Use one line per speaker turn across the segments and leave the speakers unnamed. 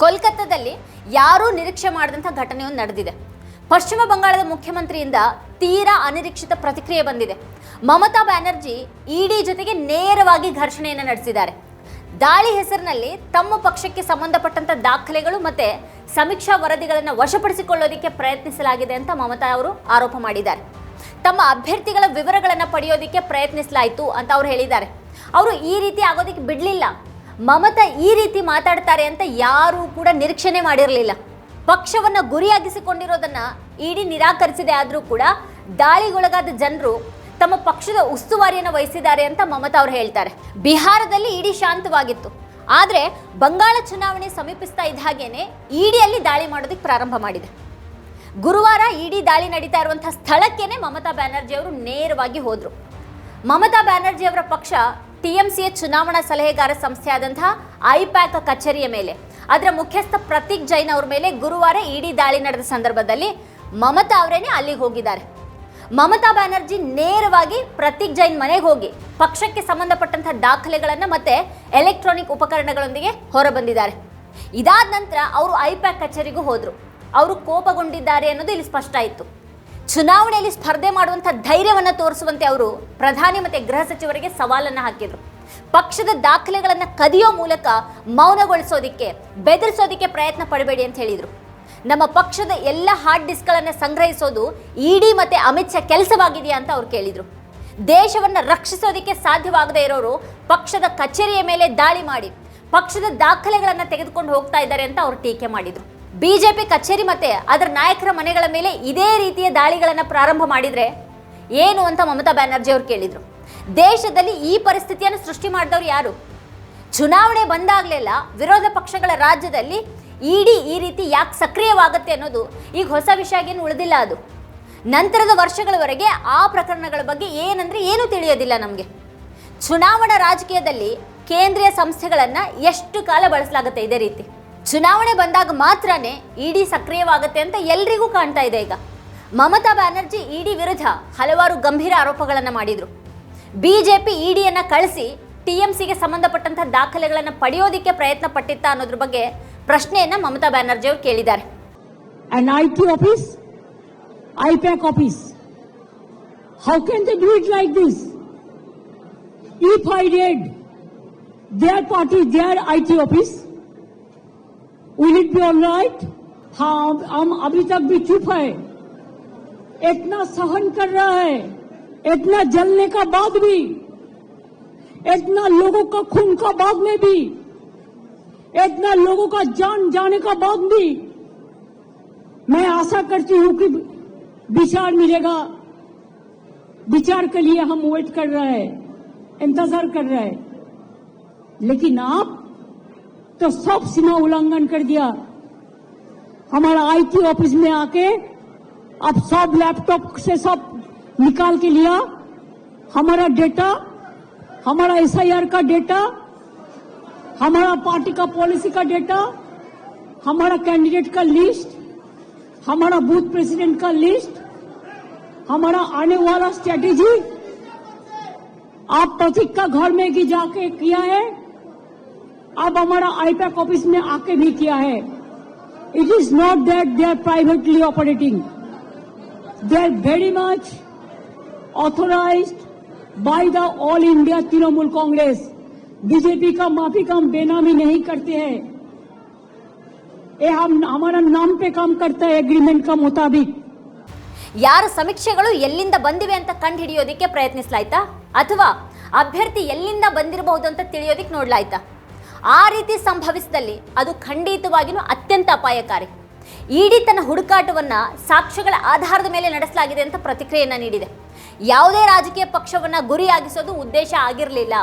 ಕೋಲ್ಕತ್ತಾದಲ್ಲಿ ಯಾರೂ ನಿರೀಕ್ಷೆ ಮಾಡಿದಂಥ ಘಟನೆಯೊಂದು ನಡೆದಿದೆ. ಪಶ್ಚಿಮ ಬಂಗಾಳದ ಮುಖ್ಯಮಂತ್ರಿಯಿಂದ ತೀರಾ ಅನಿರೀಕ್ಷಿತ ಪ್ರತಿಕ್ರಿಯೆ ಬಂದಿದೆ. ಮಮತಾ ಬ್ಯಾನರ್ಜಿ ಇಡಿ ಜೊತೆಗೆ ನೇರವಾಗಿ ಘರ್ಷಣೆಯನ್ನು ನಡೆಸಿದ್ದಾರೆ. ದಾಳಿ ಹೆಸರಿನಲ್ಲಿ ತಮ್ಮ ಪಕ್ಷಕ್ಕೆ ಸಂಬಂಧಪಟ್ಟಂಥ ದಾಖಲೆಗಳು ಮತ್ತು ಸಮೀಕ್ಷಾ ವರದಿಗಳನ್ನು ವಶಪಡಿಸಿಕೊಳ್ಳೋದಕ್ಕೆ ಪ್ರಯತ್ನಿಸಲಾಗಿದೆ ಅಂತ ಮಮತಾ ಅವರು ಆರೋಪ ಮಾಡಿದ್ದಾರೆ. ತಮ್ಮ ಅಭ್ಯರ್ಥಿಗಳ ವಿವರಗಳನ್ನು ಪಡೆಯೋದಕ್ಕೆ ಪ್ರಯತ್ನಿಸಲಾಯಿತು ಅಂತ ಅವ್ರು ಹೇಳಿದ್ದಾರೆ. ಅವರು ಈ ರೀತಿ ಆಗೋದಕ್ಕೆ ಬಿಡಲಿಲ್ಲ. ಮಮತಾ ಈ ರೀತಿ ಮಾತಾಡ್ತಾರೆ ಅಂತ ಯಾರೂ ಕೂಡ ನಿರೀಕ್ಷಣೆ ಮಾಡಿರಲಿಲ್ಲ. ಪಕ್ಷವನ್ನು ಗುರಿಯಾಗಿಸಿಕೊಂಡಿರೋದನ್ನು ಇಡಿ ನಿರಾಕರಿಸಿದೆ ಆದರೂ ಕೂಡ ದಾಳಿಗೊಳಗಾದ ಜನರು ತಮ್ಮ ಪಕ್ಷದ ಉಸ್ತುವಾರಿಯನ್ನು ವಹಿಸಿದ್ದಾರೆ ಅಂತ ಮಮತಾ ಅವರು ಹೇಳ್ತಾರೆ. ಬಿಹಾರದಲ್ಲಿ ಇಡಿ ಶಾಂತವಾಗಿತ್ತು. ಆದರೆ ಬಂಗಾಳ ಚುನಾವಣೆ ಸಮೀಪಿಸ್ತಾ ಇದ್ದ ಹಾಗೇನೆ ಇಡಿಯಲ್ಲಿ ದಾಳಿ ಮಾಡೋದಕ್ಕೆ ಪ್ರಾರಂಭ ಮಾಡಿದೆ. ಗುರುವಾರ ಇಡಿ ದಾಳಿ ನಡೀತಾ ಇರುವಂತಹ ಸ್ಥಳಕ್ಕೇನೆ ಮಮತಾ ಬ್ಯಾನರ್ಜಿ ಅವರು ನೇರವಾಗಿ ಹೋದರು. ಮಮತಾ ಬ್ಯಾನರ್ಜಿ ಅವರ ಪಕ್ಷ ಟಿಎಂಸಿಯ ಚುನಾವಣಾ ಸಲಹೆಗಾರ ಸಂಸ್ಥೆಯಾದಂತಹ ಐಪ್ಯಾಕ್ ಕಚೇರಿಯ ಮೇಲೆ. ಅದರ ಮುಖ್ಯಸ್ಥ ಪ್ರತೀಕ್ ಜೈನ್ ಅವ್ರ ಮೇಲೆ ಗುರುವಾರ ಇಡಿ ದಾಳಿ ನಡೆದ ಸಂದರ್ಭದಲ್ಲಿ ಮಮತಾ ಅವರೇನೆ ಅಲ್ಲಿಗೆ ಹೋಗಿದ್ದಾರೆ. ಮಮತಾ ಬ್ಯಾನರ್ಜಿ ನೇರವಾಗಿ ಪ್ರತೀಕ್ ಜೈನ್ ಮನೆಗೆ ಹೋಗಿ ಪಕ್ಷಕ್ಕೆ ಸಂಬಂಧಪಟ್ಟಂತಹ ದಾಖಲೆಗಳನ್ನು ಮತ್ತೆ ಎಲೆಕ್ಟ್ರಾನಿಕ್ ಉಪಕರಣಗಳೊಂದಿಗೆ ಹೊರಬಂದಿದ್ದಾರೆ. ಇದಾದ ನಂತರ ಅವರು ಐಪ್ಯಾಕ್ ಕಚೇರಿಗೂ ಹೋದರು. ಅವರು ಕೋಪಗೊಂಡಿದ್ದಾರೆ ಅನ್ನೋದು ಇಲ್ಲಿ ಸ್ಪಷ್ಟ ಆಯಿತು. ಚುನಾವಣೆಯಲ್ಲಿ ಸ್ಪರ್ಧೆ ಮಾಡುವಂಥ ಧೈರ್ಯವನ್ನು ತೋರಿಸುವಂತೆ ಅವರು ಪ್ರಧಾನಿ ಮತ್ತು ಗೃಹ ಸಚಿವರಿಗೆ ಸವಾಲನ್ನು ಹಾಕಿದರು. ಪಕ್ಷದ ದಾಖಲೆಗಳನ್ನು ಕದಿಯೋ ಮೂಲಕ ಮೌನಗೊಳಿಸೋದಕ್ಕೆ, ಬೆದರಿಸೋದಕ್ಕೆ ಪ್ರಯತ್ನ ಪಡಬೇಡಿ ಅಂತ ಹೇಳಿದರು. ನಮ್ಮ ಪಕ್ಷದ ಎಲ್ಲ ಹಾರ್ಡ್ ಡಿಸ್ಕ್ಗಳನ್ನು ಸಂಗ್ರಹಿಸೋದು ಇಡಿ ಮತ್ತು ಅಮಿತ್ ಶಾ ಕೆಲಸವಾಗಿದೆಯಾ ಅಂತ ಅವ್ರು ಕೇಳಿದರು. ದೇಶವನ್ನು ರಕ್ಷಿಸೋದಕ್ಕೆ ಸಾಧ್ಯವಾಗದೇ ಇರೋರು ಪಕ್ಷದ ಕಚೇರಿಯ ಮೇಲೆ ದಾಳಿ ಮಾಡಿ, ಪಕ್ಷದ ದಾಖಲೆಗಳನ್ನು ತೆಗೆದುಕೊಂಡು ಹೋಗ್ತಾ ಇದ್ದಾರೆ ಅಂತ ಅವರು ಟೀಕೆ ಮಾಡಿದರು. ಬಿಜೆಪಿ ಕಚೇರಿ ಮತ್ತೆ ಅದರ ನಾಯಕರ ಮನೆಗಳ ಮೇಲೆ ಇದೇ ರೀತಿಯ ದಾಳಿಗಳನ್ನು ಪ್ರಾರಂಭ ಮಾಡಿದರೆ ಏನು ಅಂತ ಮಮತಾ ಬ್ಯಾನರ್ಜಿ ಅವರು ಕೇಳಿದರು. ದೇಶದಲ್ಲಿ ಈ ಪರಿಸ್ಥಿತಿಯನ್ನು ಸೃಷ್ಟಿ ಮಾಡಿದವರು ಯಾರು? ಚುನಾವಣೆ ಬಂದಾಗಲೆಲ್ಲ ವಿರೋಧ ಪಕ್ಷಗಳ ರಾಜ್ಯದಲ್ಲಿ ಇಡಿ ಈ ರೀತಿ ಯಾಕೆ ಸಕ್ರಿಯವಾಗುತ್ತೆ ಅನ್ನೋದು ಈಗ ಹೊಸ ವಿಷಯ ಏನು ಉಳಿದಿಲ್ಲ ಅದು. ನಂತರದ ವರ್ಷಗಳವರೆಗೆ ಆ ಪ್ರಕರಣಗಳ ಬಗ್ಗೆ ಏನಂದರೆ ಏನೂ ತಿಳಿಯೋದಿಲ್ಲ ನಮಗೆ. ಚುನಾವಣಾ ರಾಜಕೀಯದಲ್ಲಿ ಕೇಂದ್ರೀಯ ಸಂಸ್ಥೆಗಳನ್ನು ಎಷ್ಟು ಕಾಲ ಬಳಸಲಾಗುತ್ತೆ ಇದೇ ರೀತಿ? ಚುನಾವಣೆ ಬಂದಾಗ ಮಾತ್ರನೇ ಇಡಿ ಸಕ್ರಿಯವಾಗುತ್ತೆ ಅಂತ ಎಲ್ರಿಗೂ ಕಾಣ್ತಾ ಇದೆ ಈಗ. ಮಮತಾ ಬ್ಯಾನರ್ಜಿ ಇಡಿ ವಿರುದ್ಧ ಹಲವಾರು ಗಂಭೀರ ಆರೋಪಗಳನ್ನು ಮಾಡಿದರು. ಬಿಜೆಪಿ ಇಡಿಯನ್ನು ಕಳಿಸಿ ಟಿ ಎಂ ಸಿಗೆ ಸಂಬಂಧಪಟ್ಟಂಥ ದಾಖಲೆಗಳನ್ನು ಪಡೆಯೋದಿಕ್ಕೆ ಪ್ರಯತ್ನ ಪಟ್ಟಿತ್ತ ಅನ್ನೋದ್ರ ಬಗ್ಗೆ ಪ್ರಶ್ನೆಯನ್ನ ಮಮತಾ ಬ್ಯಾನರ್ಜಿ ಅವರು ಕೇಳಿದ್ದಾರೆ.
An IT office, office how can they they it like this? If I read their party, I IT office, it be all right? हाँ हम अभी तक भी चुप है। इतना सहन कर रहा है। इतना जलने का बाद भी। इतना लोगों का खून का बाद में भी। इतना लोगों का जान जाने का बाद भी। मैं आशा करती हूँ कि विचार मिलेगा। विचार के लिए हम वेट कर रहे हैं। इंतज़ार कर रहे हैं। लेकिन आप तो सब सीमा उल्लंघन कर दिया। हमारा आईटी ऑफ़िस में आके अब सब लैपटॉप से सब निकाल के लिया। हमारा डेटा हमारा एसआईआर का डेटा हमारा पार्टी का पॉलिसी का डेटा हमारा कैंडिडेट का लिस्ट हमारा बूथ प्रेसिडेंट का लिस्ट हमारा आने वाला स्ट्रेटेजी आप प्रतीक का घर में भी जाके किया है। अब हमारा आईपैक ऑफिस में आके भी किया है it is not that they are privately operating they are very much authorised by the All India Trinamool Congress BJP का माफी का हम बेनामी नहीं करते हैं ये हम हमारा नाम पे काम करता है एग्रीमेंट का मुताबिक
ಯಾರ ಸಮೀಕ್ಷೆಗಳು ಎಲ್ಲಿಂದ ಬಂದಿವೆ ಅಂತ ಕಂಡು ಹಿಡಿಯೋದಕ್ಕೆ ಪ್ರಯತ್ನಿಸಲಾಯ್ತಾ ಅಥವಾ ಅಭ್ಯರ್ಥಿ ಎಲ್ಲಿಂದ ಬಂದಿರಬಹುದು ಅಂತ ತಿಳಿಯೋದಕ್ಕೆ ನೋಡ್ಲಾಯ್ತಾ ಆ ರೀತಿ ಸಂಭವಿಸಿದಲ್ಲಿ ಅದು ಖಂಡಿತವಾಗಿಯೂ ಅತ್ಯಂತ ಅಪಾಯಕಾರಿ. ಇಡಿ ತನ್ನ ಹುಡುಕಾಟವನ್ನು ಸಾಕ್ಷ್ಯಗಳ ಆಧಾರದ ಮೇಲೆ ನಡೆಸಲಾಗಿದೆ ಅಂತ ಪ್ರತಿಕ್ರಿಯೆಯನ್ನ ನೀಡಿದೆ. ಯಾವುದೇ ರಾಜಕೀಯ ಪಕ್ಷವನ್ನ ಗುರಿಯಾಗಿಸೋದು ಉದ್ದೇಶ ಆಗಿರಲಿಲ್ಲ.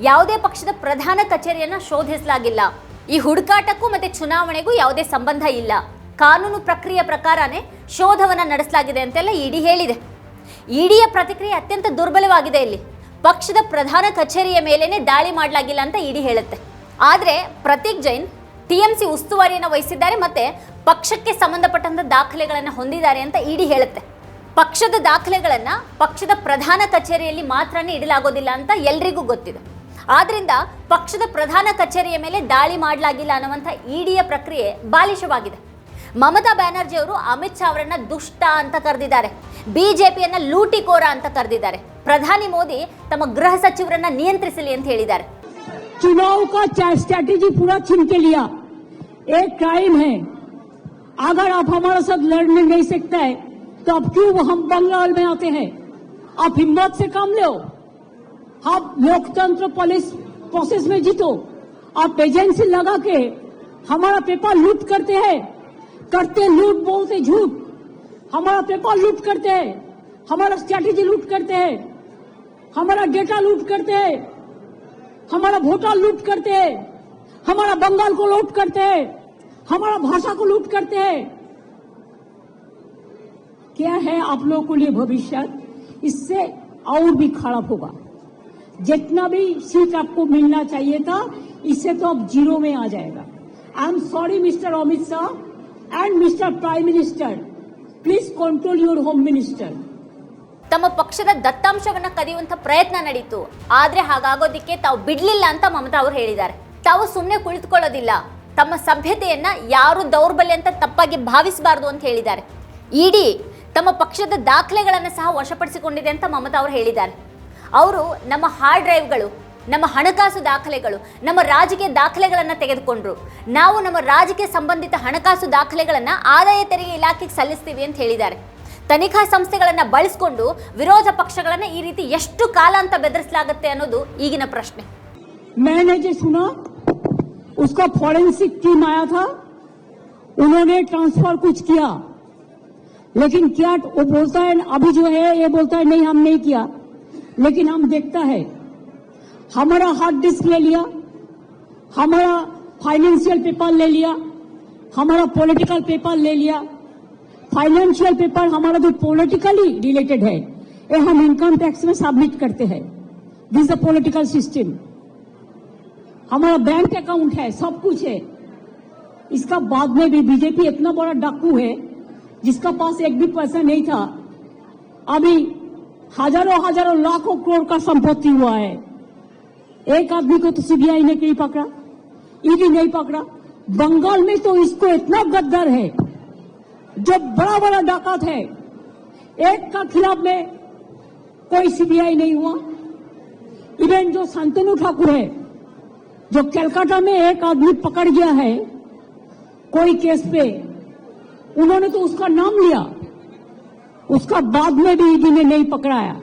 ಯಾವುದೇ ಪಕ್ಷದ ಪ್ರಧಾನ ಕಚೇರಿಯನ್ನ ಶೋಧಿಸಲಾಗಿಲ್ಲ. ಈ ಹುಡುಕಾಟಕ್ಕೂ ಮತ್ತೆ ಚುನಾವಣೆಗೂ ಯಾವುದೇ ಸಂಬಂಧ ಇಲ್ಲ. ಕಾನೂನು ಪ್ರಕ್ರಿಯೆ ಪ್ರಕಾರನೇ ಶೋಧವನ್ನ ನಡೆಸಲಾಗಿದೆ ಅಂತೆಲ್ಲ ಇಡಿ ಹೇಳಿದೆ. ಇಡಿಯ ಪ್ರತಿಕ್ರಿಯೆ ಅತ್ಯಂತ ದುರ್ಬಲವಾಗಿದೆ ಇಲ್ಲಿ. ಪಕ್ಷದ ಪ್ರಧಾನ ಕಚೇರಿಯ ಮೇಲೇನೆ ದಾಳಿ ಮಾಡಲಾಗಿಲ್ಲ ಅಂತ ಇಡಿ ಹೇಳುತ್ತೆ. ಆದರೆ Prateek Jain T M C ಉಸ್ತುವಾರಿಯನ್ನು ವಹಿಸಿದ್ದಾರೆ ಮತ್ತೆ ಪಕ್ಷಕ್ಕೆ ಸಂಬಂಧಪಟ್ಟಂಥ ದಾಖಲೆಗಳನ್ನು ಹೊಂದಿದ್ದಾರೆ ಅಂತ ಇಡಿ ಹೇಳುತ್ತೆ. ಪಕ್ಷದ ದಾಖಲೆಗಳನ್ನು ಪಕ್ಷದ ಪ್ರಧಾನ ಕಚೇರಿಯಲ್ಲಿ ಮಾತ್ರನೇ ಇಡಲಾಗೋದಿಲ್ಲ ಅಂತ ಎಲ್ರಿಗೂ ಗೊತ್ತಿದೆ. ಆದ್ದರಿಂದ ಪಕ್ಷದ ಪ್ರಧಾನ ಕಚೇರಿಯ ಮೇಲೆ ದಾಳಿ ಮಾಡಲಾಗಿಲ್ಲ ಅನ್ನುವಂಥ ಇಡಿಯ ಪ್ರಕ್ರಿಯೆ ಬಾಲಿಶವಾಗಿದೆ. ಮಮತಾ ಬ್ಯಾನರ್ಜಿ ಅವರು ಅಮಿತ್ ಶಾ ಅವರನ್ನು ದುಷ್ಟ ಅಂತ ಕರೆದಿದ್ದಾರೆ. ಬಿಜೆಪಿಯನ್ನು ಲೂಟಿಕೋರ ಅಂತ ಕರೆದಿದ್ದಾರೆ. ಪ್ರಧಾನಿ ಮೋದಿ ತಮ್ಮ ಗೃಹ ಸಚಿವರನ್ನ ನಿಯಂತ್ರಿಸಲಿ ಅಂತ ಹೇಳಿದ್ದಾರೆ.
चुनाव का स्ट्रैटेजी पूरा छीन के लिया। एक क्राइम है। अगर आप हमारे साथ लड़ने नहीं सकते हैं तो अब क्यों हम बंगाल में आते हैं? आप हिम्मत से काम लो। आप लोकतंत्र पुलिस प्रोसेस में जीतो। आप एजेंसी लगा के हमारा पेपर लूट करते हैं। करते लूट बोलते झूठ। हमारा पेपर लूट करते हैं। हमारा स्ट्रैटेजी लूट करते हैं। हमारा डेटा लूट करते हैं। हमारा वोटर लूट करते हैं। हमारा बंगाल को लूट करते हैं। हमारा भाषा को लूट करते हैं। क्या है आप लोगों के लिए भविष्य इससे और भी खराब होगा। जितना भी सीट आपको मिलना चाहिए था इससे तो अब ज़ीरो में आ जाएगा। I am sorry mister Amit Shah and mister prime minister please control your home minister
ತಮ್ಮ ಪಕ್ಷದ ದತ್ತಾಂಶವನ್ನ ಕದಿಯುವಂತ ಪ್ರಯತ್ನ ನಡೀತು. ಆದರೆ ಹಾಗಾಗೋದಿಕ್ಕೆ ತಾವು ಬಿಡಲಿಲ್ಲ ಅಂತ ಮಮತಾ ಅವರು ಹೇಳಿದ್ದಾರೆ. ತಾವು ಸುಮ್ಮನೆ ಕುಳಿತುಕೊಳ್ಳೋದಿಲ್ಲ. ತಮ್ಮ ಸಭ್ಯತೆಯನ್ನ ಯಾರು ದೌರ್ಬಲ್ಯ ಅಂತ ತಪ್ಪಾಗಿ ಭಾವಿಸಬಾರದು ಅಂತ ಹೇಳಿದ್ದಾರೆ. ಇಡಿ ತಮ್ಮ ಪಕ್ಷದ ದಾಖಲೆಗಳನ್ನು ಸಹ ವಶಪಡಿಸಿಕೊಂಡಿದೆ ಅಂತ ಮಮತಾ ಅವರು ಹೇಳಿದ್ದಾರೆ. ಅವರು ನಮ್ಮ ಹಾರ್ಡ್ ಡ್ರೈವ್ಗಳು ನಮ್ಮ ಹಣಕಾಸು ದಾಖಲೆಗಳು, ನಮ್ಮ ರಾಜಕೀಯ ದಾಖಲೆಗಳನ್ನು ತೆಗೆದುಕೊಂಡ್ರು. ನಾವು ನಮ್ಮ ರಾಜಕೀಯ ಸಂಬಂಧಿತ ಹಣಕಾಸು ದಾಖಲೆಗಳನ್ನು ಆದಾಯ ತೆರಿಗೆ ಇಲಾಖೆಗೆ ಸಲ್ಲಿಸ್ತೀವಿ ಅಂತ ಹೇಳಿದ್ದಾರೆ. ತನಿಖಾ ಸಂಸ್ಥೆಗಳನ್ನ ಬಳಸಿಕೊಂಡು ವಿರೋಧ ಪಕ್ಷಗಳನ್ನ ಈ ರೀತಿ ಎಷ್ಟು ಕಾಲ ಅಂತ ಬೆದರಿಸಲಾಗುತ್ತೆ ಅನ್ನೋದು ಈಗಿನ ಪ್ರಶ್ನೆ
मैंने जो सुना उसका फॉरेंसिक टीम आया था उन्होंने ट्रांसफर कुछ किया लेकिन क्या वो बोलता है अभी जो है ये बोलता है नहीं हम नहीं किया लेकिन हम देखता है हमारा हार्ड डिस्क ले लिया हमारा फाइनेंशियल पेपर ले लिया हमारा पॉलिटिकल पेपर ले लिया फाइनेंशियल पेपर हमारा जो पॉलिटिकली रिलेटेड है, ये हम इनकम टैक्स में सबमिट करते हैं। दिस द पॉलिटिकल सिस्टम हमारा बैंक अकाउंट है, सब कुछ है। इसका बाद में भी बीजेपी इतना बड़ा डाकू है, जिसका पास एक भी पैसा नहीं था। अभी हज़ारों हज़ारों लाखों करोड़ का संपत्ति हुआ है। एक आदमी को तो सीबीआई ने नहीं पकड़ा ईडी नहीं पकड़ा। बंगाल में तो इसको इतना गद्दार है। जो बड़ा बड़ा डाकत है एक का खिलाफ में कोई सीबीआई नहीं हुआ इवन जो शांतनु ठाकुर है जो कलकत्ता में एक आदमी पकड़ गया है कोई केस पे उन्होंने तो उसका नाम लिया उसका बाद में भी ईडी ने नहीं पकड़ाया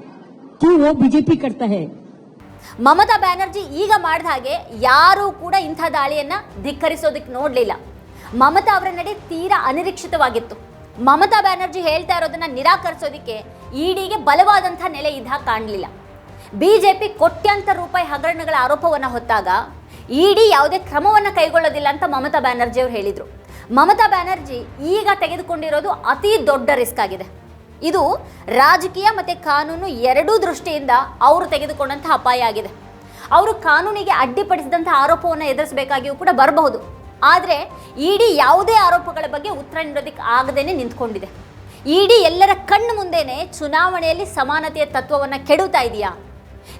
क्यों वो बीजेपी करता है
ಮಮತಾ ಬ್ಯಾನರ್ಜಿ ಈಗ ಮಾಡಿದ ಹಾಗೆ ಯಾರೂ ಕೂಡ ಇಂಥ ದಾಳಿಯನ್ನ ಧಿಕ್ಕರಿಸೋದಕ್ಕೆ ನೋಡಲಿಲ್ಲ ಮಮತಾ ಅವರ ನಡೆ ತೀರಾ ಅನಿರೀಕ್ಷಿತವಾಗಿತ್ತು ಮಮತಾ ಬ್ಯಾನರ್ಜಿ ಹೇಳ್ತಾ ಇರೋದನ್ನ ನಿರಾಕರಿಸೋದಕ್ಕೆ ಇಡಿಗೆ ಬಲವಾದಂಥ ನೆಲೆ ಇದ್ದ ಬಿ ಕಾಣಲಿಲ್ಲ. ಬಿಜೆಪಿ ಕೋಟ್ಯಾಂತರ ರೂಪಾಯಿ ಹಗರಣಗಳ ಆರೋಪವನ್ನು ಹೊತ್ತಾಗ ಇಡಿ ಯಾವುದೇ ಕ್ರಮವನ್ನು ಕೈಗೊಳ್ಳೋದಿಲ್ಲ ಅಂತ ಮಮತಾ ಬ್ಯಾನರ್ಜಿ ಅವರು ಹೇಳಿದರು. ಮಮತಾ ಬ್ಯಾನರ್ಜಿ ಈಗ ತೆಗೆದುಕೊಂಡಿರೋದು ಅತಿ ದೊಡ್ಡ ರಿಸ್ಕ್ ಆಗಿದೆ. ಇದು ರಾಜಕೀಯ ಮತ್ತು ಕಾನೂನು ಎರಡೂ ದೃಷ್ಟಿಯಿಂದ ಅವರು ತೆಗೆದುಕೊಂಡಂಥ ಅಪಾಯ ಆಗಿದೆ. ಅವರು ಕಾನೂನಿಗೆ ಅಡ್ಡಿಪಡಿಸಿದಂಥ ಆರೋಪವನ್ನು ಎದುರಿಸಬೇಕಾಗಿಯೂ ಕೂಡ ಬರಬಹುದು. ಆದರೆ ಇಡಿ ಯಾವುದೇ ಆರೋಪಗಳ ಬಗ್ಗೆ ಉತ್ತರ ನೀಡೋದಕ್ಕೆ ಆಗದೇನೆ ನಿಂತ್ಕೊಂಡಿದೆ. ಇಡಿ ಎಲ್ಲರ ಕಣ್ಣು ಮುಂದೆನೆ ಚುನಾವಣೆಯಲ್ಲಿ ಸಮಾನತೆಯ ತತ್ವವನ್ನು ಕೆಡುತ್ತಾ ಇದೆಯಾ?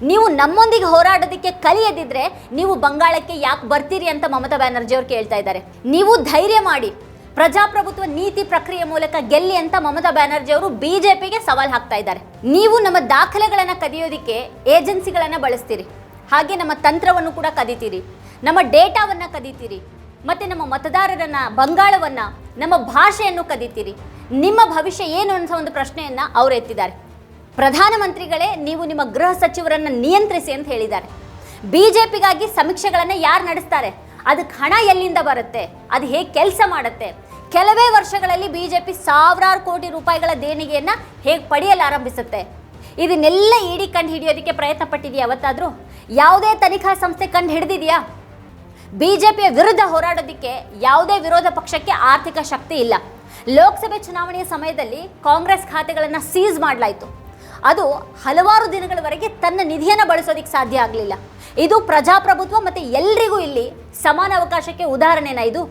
ನೀವು ನಮ್ಮೊಂದಿಗೆ ಹೋರಾಡೋದಕ್ಕೆ ಕಲಿಯದಿದ್ರೆ ನೀವು ಬಂಗಾಳಕ್ಕೆ ಯಾಕೆ ಬರ್ತೀರಿ ಅಂತ ಮಮತಾ ಬ್ಯಾನರ್ಜಿ ಅವರು ಕೇಳ್ತಾ ಇದ್ದಾರೆ. ನೀವು ಧೈರ್ಯ ಮಾಡಿ, ಪ್ರಜಾಪ್ರಭುತ್ವ ನೀತಿ ಪ್ರಕ್ರಿಯೆ ಮೂಲಕ ಗೆಲ್ಲಿ ಅಂತ ಮಮತಾ ಬ್ಯಾನರ್ಜಿ ಅವರು ಬಿಜೆಪಿಗೆ ಸವಾಲು ಹಾಕ್ತಾ ಇದ್ದಾರೆ. ನೀವು ನಮ್ಮ ದಾಖಲೆಗಳನ್ನು ಕದಿಯೋದಿಕ್ಕೆ ಏಜೆನ್ಸಿಗಳನ್ನು ಬಳಸ್ತೀರಿ. ಹಾಗೆ ನಮ್ಮ ತಂತ್ರವನ್ನು ಕೂಡ ಕದಿತೀರಿ. ನಮ್ಮ ಡೇಟಾವನ್ನು ಕದಿತೀರಿ. ಮತ್ತೆ ನಮ್ಮ ಮತದಾರರನ್ನ ಬಂಗಾಳವನ್ನ, ನಮ್ಮ ಭಾಷೆಯನ್ನು ಕದೀತೀರಿ. ನಿಮ್ಮ ಭವಿಷ್ಯ ಏನು ಅನ್ನೋ ಒಂದು ಪ್ರಶ್ನೆಯನ್ನ ಅವರು ಎತ್ತಿದ್ದಾರೆ. ಪ್ರಧಾನಮಂತ್ರಿಗಳೇ, ನೀವು ನಿಮ್ಮ ಗೃಹ ಸಚಿವರನ್ನ ನಿಯಂತ್ರಿಸಿ ಅಂತ ಹೇಳಿದ್ದಾರೆ. ಬಿಜೆಪಿಗಾಗಿ ಸಮೀಕ್ಷೆಗಳನ್ನು ಯಾರು ನಡೆಸ್ತಾರೆ? ಅದಕ್ಕೆ ಹಣ ಎಲ್ಲಿಂದ ಬರುತ್ತೆ? ಅದು ಹೇಗೆ ಕೆಲಸ ಮಾಡುತ್ತೆ? ಕೆಲವೇ ವರ್ಷಗಳಲ್ಲಿ ಬಿ ಜೆ ಪಿ ಸಾವಿರಾರು ಕೋಟಿ ರೂಪಾಯಿಗಳ ದೇಣಿಗೆಯನ್ನು ಹೇಗೆ ಪಡೆಯಲು ಆರಂಭಿಸುತ್ತೆ? ಇದನ್ನೆಲ್ಲ ಇಡಿ ಕಂಡು ಹಿಡಿಯೋದಕ್ಕೆ ಪ್ರಯತ್ನ ಪಟ್ಟಿದೆಯಾ ಅವತ್ತಾದರೂ ಯಾವುದೇ ತನಿಖಾ ಸಂಸ್ಥೆ ಕಂಡು ಹಿಡಿದಿದೆಯಾ? ಬಿಜೆಪಿಯ ವಿರುದ್ಧ ಹೋರಾಡೋದಕ್ಕೆ ಯಾವುದೇ ವಿರೋಧ ಪಕ್ಷಕ್ಕೆ ಆರ್ಥಿಕ ಶಕ್ತಿ ಇಲ್ಲ. ಲೋಕಸಭೆ ಚುನಾವಣೆಯ ಸಮಯದಲ್ಲಿ ಕಾಂಗ್ರೆಸ್ ಖಾತೆಗಳನ್ನು ಸೀಸ್ ಮಾಡಲಾಯಿತು. ಅದು ಹಲವಾರು ದಿನಗಳವರೆಗೆ ತನ್ನ ನಿಧಿಯನ್ನು ಬಳಸೋದಕ್ಕೆ ಸಾಧ್ಯ ಆಗಲಿಲ್ಲ. ಇದು ಪ್ರಜಾಪ್ರಭುತ್ವ ಮತ್ತು ಎಲ್ರಿಗೂ ಇಲ್ಲಿ ಸಮಾನ ಅವಕಾಶಕ್ಕೆ ಉದಾಹರಣೆನ ಇದು?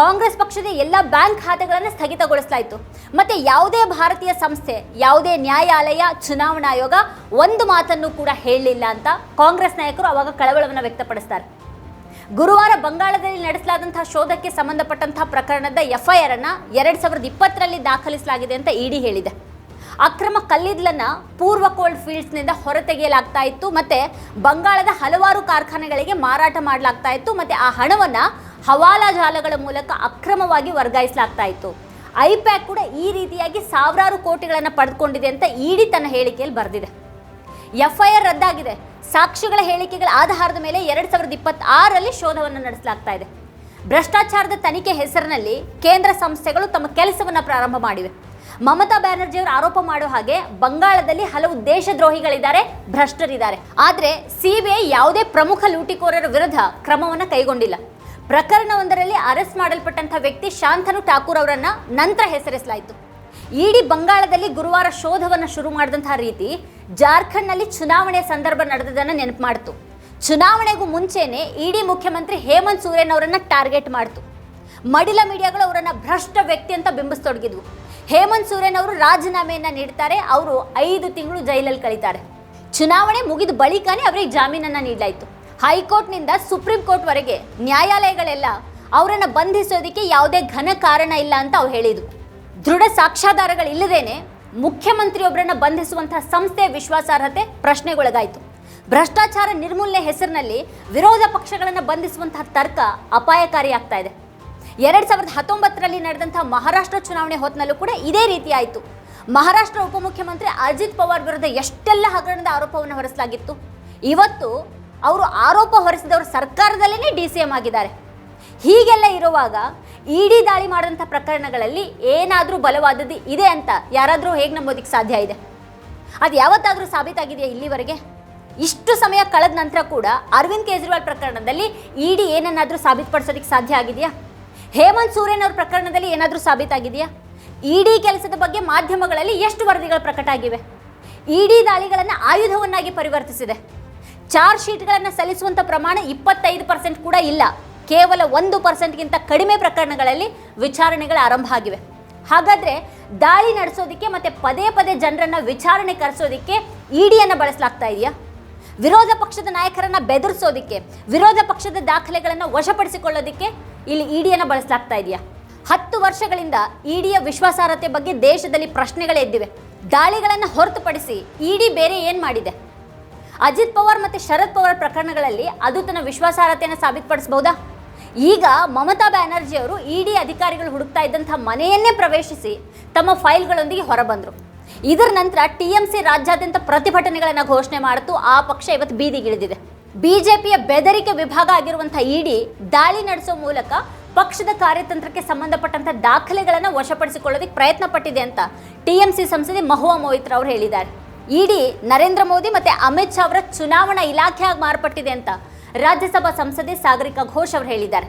ಕಾಂಗ್ರೆಸ್ ಪಕ್ಷದ ಎಲ್ಲ ಬ್ಯಾಂಕ್ ಖಾತೆಗಳನ್ನು ಸ್ಥಗಿತಗೊಳಿಸಲಾಯಿತು. ಮತ್ತು ಯಾವುದೇ ಭಾರತೀಯ ಸಂಸ್ಥೆ, ಯಾವುದೇ ನ್ಯಾಯಾಲಯ, ಚುನಾವಣಾ ಆಯೋಗ ಒಂದು ಮಾತನ್ನು ಕೂಡ ಹೇಳಲಿಲ್ಲ ಅಂತ ಕಾಂಗ್ರೆಸ್ ನಾಯಕರು ಆವಾಗ ಕಳವಳವನ್ನು ವ್ಯಕ್ತಪಡಿಸ್ತಾರೆ. ಗುರುವಾರ ಬಂಗಾಳದಲ್ಲಿ ನಡೆಸಲಾದಂತಹ ಶೋಧಕ್ಕೆ ಸಂಬಂಧಪಟ್ಟಂತಹ ಪ್ರಕರಣದ ಎಫ್ಐಆರ್ ಅನ್ನ ಎರಡ್ ಸಾವಿರದ ಇಪ್ಪತ್ತರಲ್ಲಿ ದಾಖಲಿಸಲಾಗಿದೆ ಅಂತ ಇಡಿ ಹೇಳಿದೆ. ಅಕ್ರಮ ಕಲ್ಲಿದ್ದಲನ್ನ ಪೂರ್ವ ಕೋಲ್ಡ್ ಫೀಲ್ಡ್ಸ್ನಿಂದ ಹೊರತೆಗೆಯಲಾಗ್ತಾ ಇತ್ತು, ಮತ್ತೆ ಬಂಗಾಳದ ಹಲವಾರು ಕಾರ್ಖಾನೆಗಳಿಗೆ ಮಾರಾಟ ಮಾಡಲಾಗ್ತಾ ಇತ್ತು, ಮತ್ತೆ ಆ ಹಣವನ್ನ ಹವಾಲಾ ಜಾಲಗಳ ಮೂಲಕ ಅಕ್ರಮವಾಗಿ ವರ್ಗಾಯಿಸಲಾಗ್ತಾ ಇತ್ತು. ಐಪ್ಯಾಕ್ ಕೂಡ ಈ ರೀತಿಯಾಗಿ ಸಾವಿರಾರು ಕೋಟಿಗಳನ್ನು ಪಡೆದುಕೊಂಡಿದೆ ಅಂತ ಇಡಿ ತನ್ನ ಹೇಳಿಕೆಯಲ್ಲಿ ಬರೆದಿದೆ. ಎಫ್ಐಆರ್ ರದ್ದಾಗಿದೆ. ಸಾಕ್ಷಿಗಳ ಹೇಳಿಕೆಗಳ ಆಧಾರದ ಮೇಲೆ ಎರಡು ಸಾವಿರದ ಇಪ್ಪತ್ತಾರರಲ್ಲಿ ಶೋಧವನ್ನು ನಡೆಸಲಾಗ್ತಾ ಇದೆ. ಭ್ರಷ್ಟಾಚಾರದ ತನಿಖೆ ಹೆಸರಿನಲ್ಲಿ ಕೇಂದ್ರ ಸಂಸ್ಥೆಗಳು ತಮ್ಮ ಕೆಲಸವನ್ನು ಪ್ರಾರಂಭ ಮಾಡಿವೆ. ಮಮತಾ ಬ್ಯಾನರ್ಜಿ ಅವರು ಆರೋಪ ಮಾಡುವ ಹಾಗೆ ಬಂಗಾಳದಲ್ಲಿ ಹಲವು ದೇಶದ್ರೋಹಿಗಳಿದ್ದಾರೆ, ಭ್ರಷ್ಟರಿದ್ದಾರೆ. ಆದರೆ ಸಿಬಿಐ ಯಾವುದೇ ಪ್ರಮುಖ ಲೂಟಿಕೋರರ ವಿರುದ್ಧ ಕ್ರಮವನ್ನು ಕೈಗೊಂಡಿಲ್ಲ. ಪ್ರಕರಣವೊಂದರಲ್ಲಿ ಅರೆಸ್ಟ್ ಮಾಡಲ್ಪಟ್ಟಂಥ ವ್ಯಕ್ತಿ ಶಾಂತನು ಠಾಕೂರ್ ಅವರನ್ನು ನಂತರ ಹೆಸರಿಸಲಾಯಿತು. ಇಡೀ ಬಂಗಾಳದಲ್ಲಿ ಗುರುವಾರ ಶೋಧವನ್ನು ಶುರು ಮಾಡಿದಂತಹ ರೀತಿ ಜಾರ್ಖಂಡ್ನಲ್ಲಿ ಚುನಾವಣೆ ಸಂದರ್ಭ ನಡೆದದನ್ನು ನೆನಪು ಮಾಡ್ತು. ಚುನಾವಣೆಗೂ ಮುಂಚೆನೆ ಇಡೀ ಮುಖ್ಯಮಂತ್ರಿ ಹೇಮಂತ್ ಸೋರೆನ್ ಅವರನ್ನು ಟಾರ್ಗೆಟ್ ಮಾಡ್ತು. ಮಡಿಲ ಮೀಡಿಯಾಗಳು ಅವರನ್ನು ಭ್ರಷ್ಟ ವ್ಯಕ್ತಿ ಅಂತ ಬಿಂಬಿಸ್ತೊಡಗಿದ್ವು ಹೇಮಂತ್ ಸೋರೆನ್ ಅವರು ರಾಜೀನಾಮೆಯನ್ನ ನೀಡ್ತಾರೆ, ಅವರು ಐದು ತಿಂಗಳು ಜೈಲಲ್ಲಿ ಕಳೀತಾರೆ. ಚುನಾವಣೆ ಮುಗಿದ ಬಳಿಕನೇ ಅವರಿಗೆ ಜಾಮೀನನ್ನ ನೀಡಲಾಯಿತು. ಹೈಕೋರ್ಟ್ನಿಂದ ಸುಪ್ರೀಂ ಕೋರ್ಟ್ವರೆಗೆ ನ್ಯಾಯಾಲಯಗಳೆಲ್ಲ ಅವರನ್ನು ಬಂಧಿಸೋದಕ್ಕೆ ಯಾವುದೇ ಘನ ಕಾರಣ ಇಲ್ಲ ಅಂತ ಅವ್ರು ಹೇಳಿದ್ರು. ದೃಢ ಸಾಕ್ಷ್ಯಾಧಾರಗಳಿಲ್ಲದೇನೆ ಮುಖ್ಯಮಂತ್ರಿಯೊಬ್ಬರನ್ನ ಬಂಧಿಸುವಂತಹ ಸಂಸ್ಥೆಯ ವಿಶ್ವಾಸಾರ್ಹತೆ ಪ್ರಶ್ನೆಗೊಳಗಾಯಿತು. ಭ್ರಷ್ಟಾಚಾರ ನಿರ್ಮೂಲನೆ ಹೆಸರಿನಲ್ಲಿ ವಿರೋಧ ಪಕ್ಷಗಳನ್ನು ಬಂಧಿಸುವಂತಹ ತರ್ಕ ಅಪಾಯಕಾರಿಯಾಗ್ತಾ ಇದೆ. ಎರಡ್ ಸಾವಿರದ ಹತ್ತೊಂಬತ್ತರಲ್ಲಿ ನಡೆದಂತಹ ಮಹಾರಾಷ್ಟ್ರ ಚುನಾವಣೆ ಹೊತ್ತಿನಲ್ಲೂ ಕೂಡ ಇದೇ ರೀತಿ ಆಯಿತು. ಮಹಾರಾಷ್ಟ್ರ ಉಪಮುಖ್ಯಮಂತ್ರಿ ಅಜಿತ್ ಪವಾರ್ ವಿರುದ್ಧ ಎಷ್ಟೆಲ್ಲ ಹಗರಣದ ಆರೋಪವನ್ನು ಹೊರಿಸಲಾಗಿತ್ತು. ಇವತ್ತು ಅವರು ಆರೋಪ ಹೊರಿಸಿದವರು ಸರ್ಕಾರದಲ್ಲೇ ಡಿ ಸಿ ಎಂ ಆಗಿದ್ದಾರೆ. ಹೀಗೆಲ್ಲ ಇರುವಾಗ ಇಡಿ ದಾಳಿ ಮಾಡಿದಂಥ ಪ್ರಕರಣಗಳಲ್ಲಿ ಏನಾದರೂ ಬಲವಾದದ್ದು ಇದೆ ಅಂತ ಯಾರಾದರೂ ಹೇಗೆ ನಂಬೋದಕ್ಕೆ ಸಾಧ್ಯ ಇದೆ? ಅದು ಯಾವತ್ತಾದರೂ ಸಾಬೀತಾಗಿದೆಯಾ ಇಲ್ಲಿವರೆಗೆ? ಇಷ್ಟು ಸಮಯ ಕಳೆದ ನಂತರ ಕೂಡ ಅರವಿಂದ್ ಕೇಜ್ರಿವಾಲ್ ಪ್ರಕರಣದಲ್ಲಿ ಇಡಿ ಏನನ್ನಾದರೂ ಸಾಬೀತುಪಡಿಸೋದಕ್ಕೆ ಸಾಧ್ಯ ಆಗಿದೆಯಾ? ಹೇಮಂತ್ ಸೂರೇನ್ ಅವ್ರ ಪ್ರಕರಣದಲ್ಲಿ ಏನಾದರೂ ಸಾಬೀತಾಗಿದೆಯಾ? ಇಡಿ ಕೆಲಸದ ಬಗ್ಗೆ ಮಾಧ್ಯಮಗಳಲ್ಲಿ ಎಷ್ಟು ವರದಿಗಳು ಪ್ರಕಟ ಆಗಿವೆ? ಇಡಿ ದಾಳಿಗಳನ್ನು ಆಯುಧವನ್ನಾಗಿ ಪರಿವರ್ತಿಸಿದೆ. ಚಾರ್ಜ್ ಶೀಟ್ಗಳನ್ನು ಸಲ್ಲಿಸುವಂಥ ಪ್ರಮಾಣ ಇಪ್ಪತ್ತೈದು ಪರ್ಸೆಂಟ್ ಕೂಡ ಇಲ್ಲ. ಕೇವಲ ಒಂದು ಪರ್ಸೆಂಟ್ಗಿಂತ ಕಡಿಮೆ ಪ್ರಕರಣಗಳಲ್ಲಿ ವಿಚಾರಣೆಗಳು ಆರಂಭ ಆಗಿವೆ. ಹಾಗಾದರೆ ದಾಳಿ ನಡೆಸೋದಕ್ಕೆ ಮತ್ತು ಪದೇ ಪದೇ ಜನರನ್ನು ವಿಚಾರಣೆ ಕರೆಸೋದಕ್ಕೆ ಇಡಿಯನ್ನು ಬಳಸಲಾಗ್ತಾ ಇದೆಯಾ? ವಿರೋಧ ಪಕ್ಷದ ನಾಯಕರನ್ನು ಬೆದರಿಸೋದಕ್ಕೆ, ವಿರೋಧ ಪಕ್ಷದ ದಾಖಲೆಗಳನ್ನು ವಶಪಡಿಸಿಕೊಳ್ಳೋದಕ್ಕೆ ಇಲ್ಲಿ ಇಡಿಯನ್ನು ಬಳಸಲಾಗ್ತಾ ಇದೆಯಾ? ಹತ್ತು ವರ್ಷಗಳಿಂದ ಇಡಿಯ ವಿಶ್ವಾಸಾರ್ಹತೆ ಬಗ್ಗೆ ದೇಶದಲ್ಲಿ ಪ್ರಶ್ನೆಗಳೇ ಇದ್ದಿವೆ ದಾಳಿಗಳನ್ನು ಹೊರತುಪಡಿಸಿ ಇಡಿ ಬೇರೆ ಏನು ಮಾಡಿದೆ? ಅಜಿತ್ ಪವಾರ್ ಮತ್ತು ಶರದ್ ಪವಾರ್ ಪ್ರಕರಣಗಳಲ್ಲಿ ಅದು ತನ್ನ ವಿಶ್ವಾಸಾರ್ಹತೆಯನ್ನು ಸಾಬೀತುಪಡಿಸಬಹುದಾ? ಈಗ ಮಮತಾ ಬ್ಯಾನರ್ಜಿ ಅವರು ಇಡಿ ಅಧಿಕಾರಿಗಳು ಹುಡುಕ್ತಾ ಇದ್ದಂಥ ಮನೆಯನ್ನೇ ಪ್ರವೇಶಿಸಿ ತಮ್ಮ ಫೈಲ್ಗಳೊಂದಿಗೆ ಹೊರಬಂದರು. ಇದರ ನಂತರ ಟಿ ಎಂ ಸಿ ರಾಜ್ಯಾದ್ಯಂತ ಪ್ರತಿಭಟನೆಗಳನ್ನು ಘೋಷಣೆ ಮಾಡಿತು. ಆ ಪಕ್ಷ ಇವತ್ತು ಬೀದಿಗಿಳಿದಿದೆ ಬಿಜೆಪಿಯ ಬೆದರಿಕೆ ವಿಭಾಗ ಆಗಿರುವಂಥ ಇಡಿ ದಾಳಿ ನಡೆಸೋ ಮೂಲಕ ಪಕ್ಷದ ಕಾರ್ಯತಂತ್ರಕ್ಕೆ ಸಂಬಂಧಪಟ್ಟಂಥ ದಾಖಲೆಗಳನ್ನು ವಶಪಡಿಸಿಕೊಳ್ಳೋದಕ್ಕೆ ಪ್ರಯತ್ನ ಪಟ್ಟಿದೆ ಅಂತ ಟಿ ಎಂ ಸಿ ಸಂಸದೆ ಮಹುವಾ ಮೊಯಿತ್ರ ಅವರು ಹೇಳಿದ್ದಾರೆ. ಇಡಿ ನರೇಂದ್ರ ಮೋದಿ ಮತ್ತು ಅಮಿತ್ ಶಾ ಅವರ ಚುನಾವಣಾ ಇಲಾಖೆಯಾಗಿ ಮಾರ್ಪಟ್ಟಿದೆ ಅಂತ ರಾಜ್ಯಸಭಾ ಸಂಸದೆ ಸಾಗರಿಕಾ ಘೋಷ್ ಅವರು ಹೇಳಿದ್ದಾರೆ.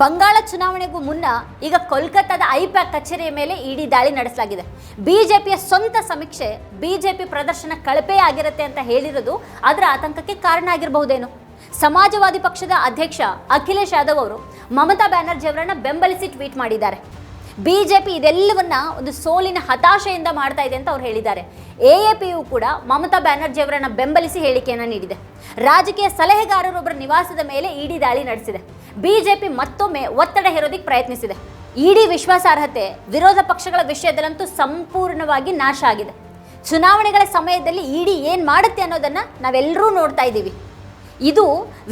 ಬಂಗಾಳ ಚುನಾವಣೆಗೂ ಮುನ್ನ ಈಗ ಕೋಲ್ಕತ್ತಾದ ಐಪ್ಯಾಕ್ ಕಚೇರಿಯ ಮೇಲೆ ಇಡಿ ದಾಳಿ ನಡೆಸಲಾಗಿದೆ. ಬಿಜೆಪಿಯ ಸ್ವಂತ ಸಮೀಕ್ಷೆ ಬಿಜೆಪಿ ಪ್ರದರ್ಶನ ಕಳಪೆ ಆಗಿರುತ್ತೆ ಅಂತ ಹೇಳಿರೋದು ಅದರ ಆತಂಕಕ್ಕೆ ಕಾರಣ ಆಗಿರಬಹುದೇನು? ಸಮಾಜವಾದಿ ಪಕ್ಷದ ಅಧ್ಯಕ್ಷ ಅಖಿಲೇಶ್ ಯಾದವ್ ಅವರು ಮಮತಾ ಬ್ಯಾನರ್ಜಿ ಅವರನ್ನು ಬೆಂಬಲಿಸಿ ಟ್ವೀಟ್ ಮಾಡಿದ್ದಾರೆ. ಬಿಜೆಪಿ ಇದೆಲ್ಲವನ್ನ ಒಂದು ಸೋಲಿನ ಹತಾಶೆಯಿಂದ ಮಾಡ್ತಾ ಇದೆ ಅಂತ ಅವ್ರು ಹೇಳಿದ್ದಾರೆ. ಎ ಎ ಪಿಯು ಕೂಡ ಮಮತಾ ಬ್ಯಾನರ್ಜಿ ಅವರನ್ನ ಬೆಂಬಲಿಸಿ ಹೇಳಿಕೆಯನ್ನು ನೀಡಿದೆ. ರಾಜಕೀಯ ಸಲಹೆಗಾರರೊಬ್ಬರ ನಿವಾಸದ ಮೇಲೆ ಇಡಿ ದಾಳಿ ನಡೆಸಿದೆ. ಬಿಜೆಪಿ ಮತ್ತೊಮ್ಮೆ ಒತ್ತಡ ಹೇರೋದಕ್ಕೆ ಪ್ರಯತ್ನಿಸಿದೆ. ಇಡಿ ವಿಶ್ವಾಸಾರ್ಹತೆ ವಿರೋಧ ಪಕ್ಷಗಳ ವಿಷಯದಲ್ಲಂತೂ ಸಂಪೂರ್ಣವಾಗಿ ನಾಶ ಆಗಿದೆ. ಚುನಾವಣೆಗಳ ಸಮಯದಲ್ಲಿ ಇಡಿ ಏನು ಮಾಡುತ್ತೆ ಅನ್ನೋದನ್ನ ನಾವೆಲ್ಲರೂ ನೋಡ್ತಾ ಇದ್ದೀವಿ. ಇದು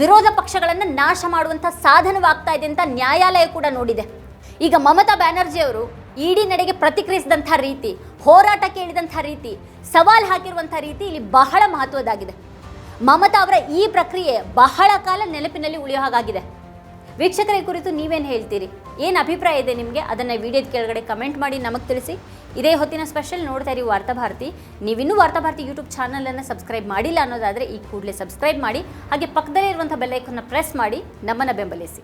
ವಿರೋಧ ಪಕ್ಷಗಳನ್ನು ನಾಶ ಮಾಡುವಂಥ ಸಾಧನವಾಗ್ತಾ ಇದೆ ಅಂತ ನ್ಯಾಯಾಲಯ ಕೂಡ ನೋಡಿದೆ. ಈಗ ಮಮತಾ ಬ್ಯಾನರ್ಜಿ ಅವರು ಇಡಿ ನಡೆಗೆ ಪ್ರತಿಕ್ರಿಯಿಸಿದಂಥ ರೀತಿ, ಹೋರಾಟ ಕೇಳಿದಂಥ ರೀತಿ, ಸವಾಲ್ ಹಾಕಿರುವಂಥ ರೀತಿ ಇಲ್ಲಿ ಬಹಳ ಮಹತ್ವದಾಗಿದೆ ಮಮತಾ ಅವರ ಈ ಪ್ರಕ್ರಿಯೆ ಬಹಳ ಕಾಲ ನೆನಪಿನಲ್ಲಿ ಉಳಿಯೋ ಹಾಗಾಗಿದೆ. ವೀಕ್ಷಕರ ಈ ಕುರಿತು ನೀವೇನು ಹೇಳ್ತೀರಿ? ಏನು ಅಭಿಪ್ರಾಯ ಇದೆ ನಿಮಗೆ? ಅದನ್ನು ವಿಡಿಯೋದ ಕೆಳಗಡೆ ಕಮೆಂಟ್ ಮಾಡಿ ನಮಗೆ ತಿಳಿಸಿ. ಇದೇ ಹೊತ್ತಿನ ಸ್ಪೆಷಲ್ ನೋಡ್ತಾ ಇರಿ ವಾರ್ತಾಭಾರತಿ ನೀವಿನ್ನೂ ವಾರ್ತಾಭಾರತಿ ಯೂಟ್ಯೂಬ್ ಚಾನಲನ್ನು ಸಬ್ಸ್ಕ್ರೈಬ್ ಮಾಡಿಲ್ಲ ಅನ್ನೋದಾದರೆ ಈ ಕೂಡಲೇ ಸಬ್ಸ್ಕ್ರೈಬ್ ಮಾಡಿ, ಹಾಗೆ ಪಕ್ಕದಲ್ಲೇ ಇರುವಂಥ ಬೆಲ್ಲೈಕನ್ನು ಪ್ರೆಸ್ ಮಾಡಿ, ನಮ್ಮನ್ನು ಬೆಂಬಲಿಸಿ.